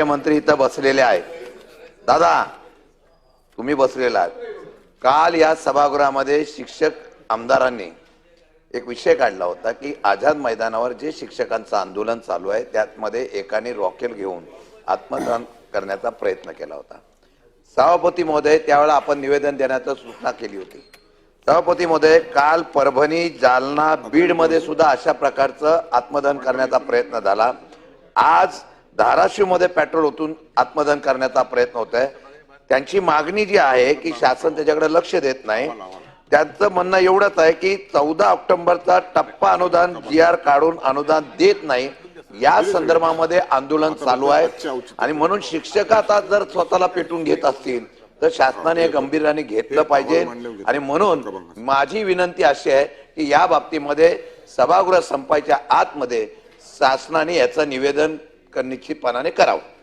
मंत्री इथं बसलेले आहेत. दादा तुम्ही बसलेला आहात. काल या सभागृहामध्ये शिक्षक आमदारांनी एक विषय काढला होता की आझाद मैदानावर जे शिक्षकांचं आंदोलन चालू आहे त्यामध्ये एकाने रॉकेल घेऊन आत्मदान करण्याचा प्रयत्न केला होता. सभापती महोदय त्यावेळेला आपण निवेदन देण्याचा सूचना केली होती. सभापती महोदय काल परभणी जालना बीडमध्ये सुद्धा अशा प्रकारचं आत्मदान करण्याचा प्रयत्न झाला. आज धाराशिवमध्ये पेट्रोल ओतून आत्मदहन करण्याचा प्रयत्न होत आहे त्यांची मागणी जी आहे की शासन त्याच्याकडे लक्ष देत नाही. त्यांचं म्हणणं एवढंच आहे की चौदा ऑक्टोबरचा टप्पा अनुदान जी आर काढून अनुदान देत नाही. या संदर्भामध्ये आंदोलन चालू आहे. आणि म्हणून शिक्षक आता जर स्वतःला पेटून घेत असतील तर शासनाने गंभीराने घेतलं पाहिजे. आणि म्हणून माझी विनंती अशी आहे की या बाबतीमध्ये सभागृह संपायच्या आतमध्ये शासनाने याचं निवेदन निश्चितपणाने करावं.